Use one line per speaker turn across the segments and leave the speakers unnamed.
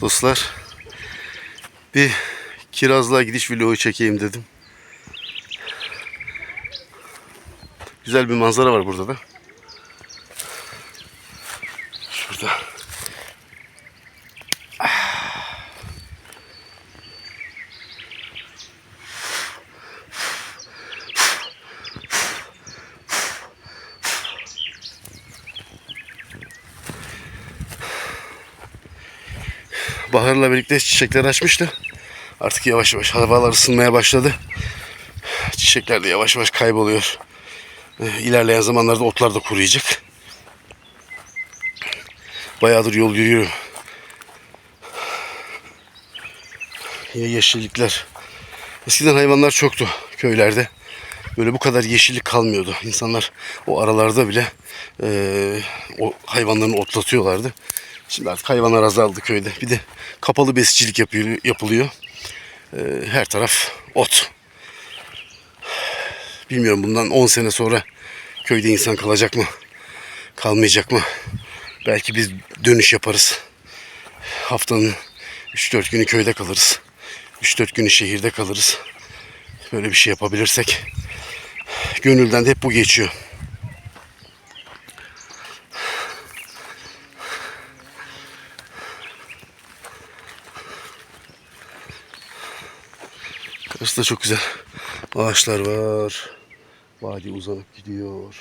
Dostlar bir kirazlığa gidiş vlogu çekeyim dedim. Güzel bir manzara var burada da. Baharla birlikte çiçekler açmıştı. Artık yavaş yavaş havalar ısınmaya başladı. Çiçekler de yavaş yavaş kayboluyor. Ee, İlerleyen zamanlarda otlar da kuruyacak. Bayağıdır yol yürüyorum. Yine yeşillikler. Eskiden hayvanlar çoktu köylerde. Böyle bu kadar yeşillik kalmıyordu. İnsanlar o aralarda bile eee, o hayvanlarını otlatıyorlardı. Şimdi artık hayvanlar azaldı köyde. Bir de kapalı besicilik yapıyor, yapılıyor. Eee, her taraf ot. Bilmiyorum bundan 10 sene sonra köyde insan kalacak mı? Kalmayacak mı? Belki biz dönüş yaparız. Haftanın 3-4 günü köyde kalırız. 3-4 günü şehirde kalırız. Böyle bir şey yapabilirsek gönülden de hep bu geçiyor. Karşıda çok güzel ağaçlar var. Vadi uzanıp gidiyor.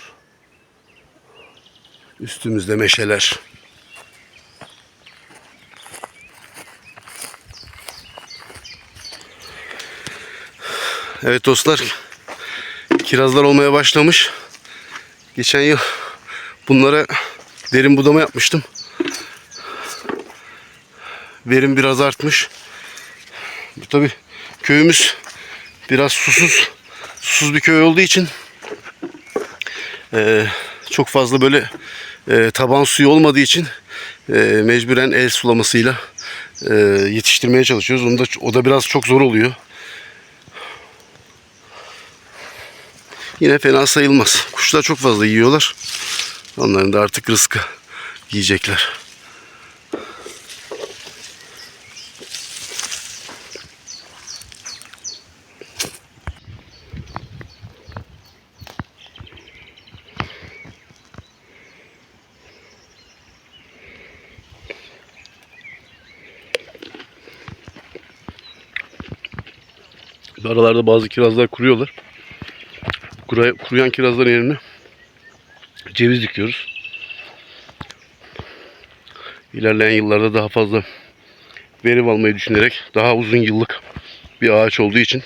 Üstümüzde meşeler. Evet dostlar. Kirazlar olmaya başlamış. Geçen yıl bunlara derin budama yapmıştım. Verim biraz artmış. Bu tabi köyümüz biraz susuz susuz bir köy olduğu için eee, çok fazla böyle eee, taban suyu olmadığı için eee, mecburen el sulamasıyla eee, yetiştirmeye çalışıyoruz. Onu da, o da biraz çok zor oluyor. Yine fena sayılmaz. Kuşlar çok fazla yiyorlar. Onların da artık rızkı yiyecekler. Aralarda bazı kirazlar kuruyorlar. Kura- kuruyan kirazların yerine ceviz dikiyoruz. İlerleyen yıllarda daha fazla verim almayı düşünerek daha uzun yıllık bir ağaç olduğu için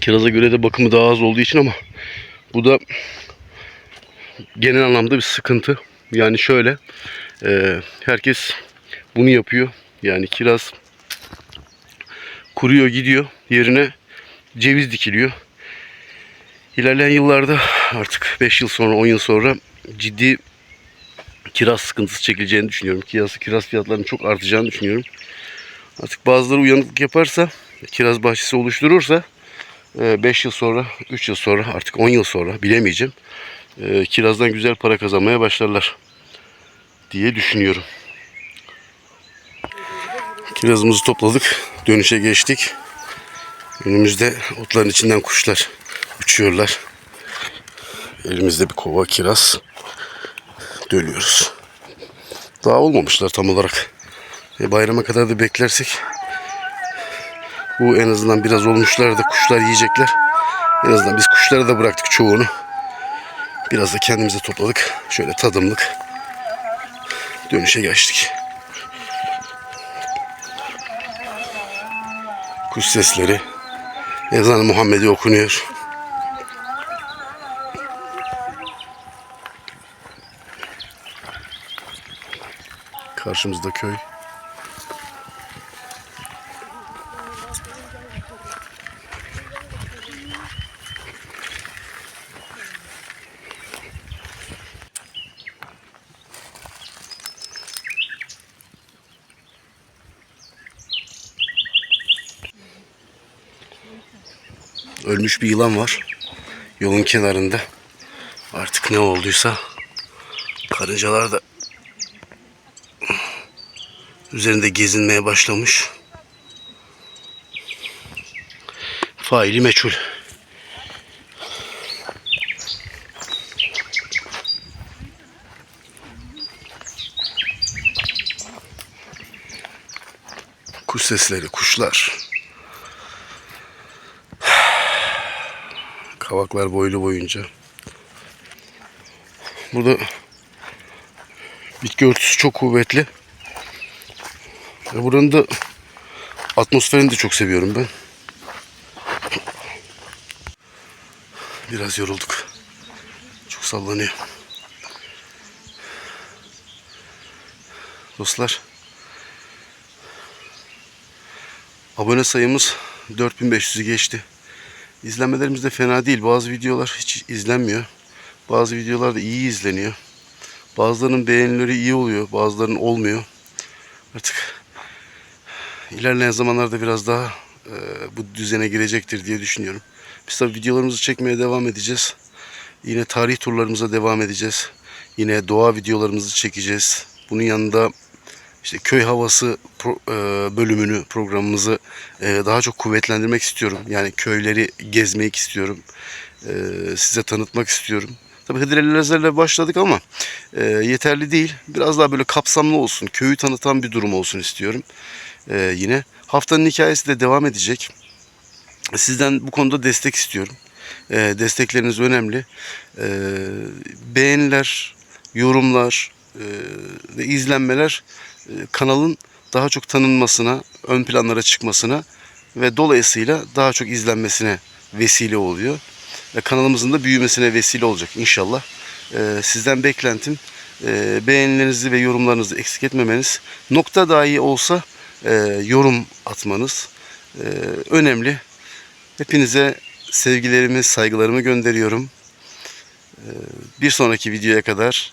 kiraza göre de bakımı daha az olduğu için ama bu da genel anlamda bir sıkıntı. Yani şöyle e, herkes bunu yapıyor. Yani kiraz kuruyor gidiyor yerine ceviz dikiliyor. İlerleyen yıllarda artık 5 yıl sonra 10 yıl sonra ciddi kiraz sıkıntısı çekileceğini düşünüyorum. Kiraz, kiraz fiyatlarının çok artacağını düşünüyorum. Artık bazıları uyanıklık yaparsa, kiraz bahçesi oluşturursa 5 yıl sonra, 3 yıl sonra, artık 10 yıl sonra bilemeyeceğim. e, Kirazdan güzel para kazanmaya başlarlar diye düşünüyorum. Kirazımızı topladık. Dönüşe geçtik. Önümüzde otların içinden kuşlar uçuyorlar. Elimizde bir kova kiraz. Dönüyoruz. Daha olmamışlar tam olarak. E, bayrama kadar da beklersek bu en azından biraz olmuşlar da kuşlar yiyecekler. En azından biz kuşlara da bıraktık çoğunu. Biraz da kendimize topladık. Şöyle tadımlık. Dönüşe geçtik. Kuş sesleri. Ezan-ı Muhammed'i okunuyor. Karşımızda köy. Ölmüş bir yılan var. Yolun kenarında. Artık ne olduysa karıncalar da üzerinde gezinmeye başlamış. Faili meçhul. Kuş sesleri, kuşlar. Kavaklar boylu boyunca. Burada bitki örtüsü çok kuvvetli. Ve buranın da atmosferini de çok seviyorum ben. Biraz yorulduk. Çok sallanıyor. Dostlar. Abone sayımız 4500'ü geçti. İzlenmelerimiz de fena değil. Bazı videolar hiç izlenmiyor. Bazı videolar da iyi izleniyor. Bazılarının beğenileri iyi oluyor. Bazılarının olmuyor. Artık ilerleyen zamanlarda biraz daha e, bu düzene girecektir diye düşünüyorum. Biz tabii videolarımızı çekmeye devam edeceğiz. Yine tarih turlarımıza devam edeceğiz. Yine doğa videolarımızı çekeceğiz. Bunun yanında işte köy havası pro- e, bölümünü programımızı e, daha çok kuvvetlendirmek istiyorum. Yani köyleri gezmek istiyorum. E, size tanıtmak istiyorum. Tabii Hıdrellez Lazer'le başladık ama e, yeterli değil. Biraz daha böyle kapsamlı olsun. Köyü tanıtan bir durum olsun istiyorum. E, yine haftanın hikayesi de devam edecek. Sizden bu konuda destek istiyorum. E, destekleriniz önemli. E, beğeniler, yorumlar ve izlenmeler e, kanalın daha çok tanınmasına, ön planlara çıkmasına ve dolayısıyla daha çok izlenmesine vesile oluyor. Ve kanalımızın da büyümesine vesile olacak inşallah. E, sizden beklentim e, beğenilerinizi ve yorumlarınızı eksik etmemeniz. Nokta dahi olsa e, yorum atmanız önemli. Hepinize sevgilerimi, saygılarımı gönderiyorum. Ee, Bir sonraki videoya kadar